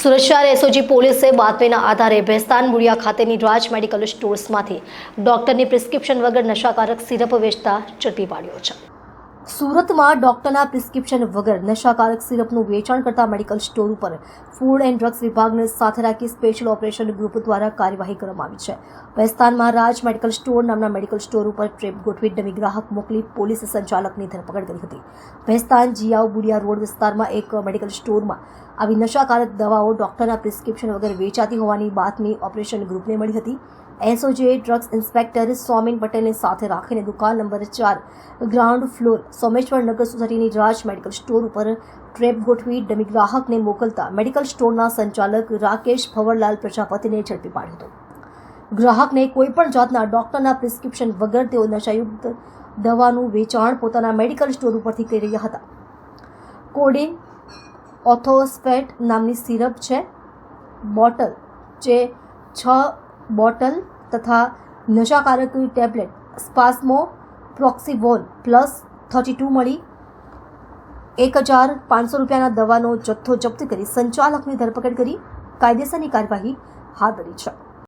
સુરત શહેર એસઓજી પોલીસે બાતમીના આધારે ભેસ્તાન બુડિયા ખાતેની રાજ મેડિકલ સ્ટોર્સમાંથી ડોક્ટરની પ્રિસ્ક્રિપ્શન વગર નશાકારક સિરપ વેચતા ઝડપી પાડ્યો છે. સુરતમાં ડોક્ટરના પ્રિસ્ક્રિપ્શન વગર નશાકારક સિરપનું વેચાણ કરતા મેડિકલ સ્ટોર ઉપર ફૂડ એન્ડ ડ્રગ્સ વિભાગને સાથે રાખી સ્પેશિયલ ઓપરેશન ગ્રુપ દ્વારા કાર્યવાહી કરવામાં આવી છે. વેસ્તાનમાં રાજ મેડિકલ સ્ટોર નામના મેડિકલ સ્ટોર ઉપર ટ્રેપ ગોઠવી ડમી ગ્રાહક મોકલી પોલીસ સંચાલકની ધરપકડ કરી હતી. વેસ્તાન જીયાવ બુડિયા રોડ વિસ્તારમાં એક મેડિકલ સ્ટોરમાં આવી નશાકારક દવાઓ ડોક્ટરના પ્રિસ્ક્રિપ્શન વગર વેચાતી હોવાની બાતમી ઓપરેશન ગ્રુપને મળી હતી. એસઓજીએ ડ્રગ્સ ઇન્સ્પેક્ટર સ્વામીન પટેલની સાથે રાખીને દુકાન નંબર ચાર ગ્રાઉન્ડ ફ્લોર સોમેશ્વર નગર સોસાયટીની રાજ મેડિકલ સ્ટોર ઉપર ટ્રેપ ગોઠવી ડમી ગ્રાહકને મોકલતા મેડિકલ સ્ટોરના સંચાલક રાકેશ ભવરલાલ પ્રજાપતિને ઝડપી પાડ્યો હતો. ગ્રાહકને કોઈપણ જાતના ડોક્ટરના પ્રિસ્ક્રિપ્શન વગર તેઓ નશાયુક્ત દવાનું વેચાણ પોતાના મેડિકલ સ્ટોર ઉપરથી કરી રહ્યા હતા. કોડિન ઓથોસ્પેટ નામની સિરપ છે. બોટલ જે છ બોટલ તથા નશાકારક tablet, Spasmo Proxyvon plus thirty two મળી. એક હજાર પાંચસો રૂપિયાના દવાનો જથ્થો જપ્ત કરી સંચાલકની ધરપકડ કરી. કાયદેસરની કાર્યવાહી હાથ ધરી છે.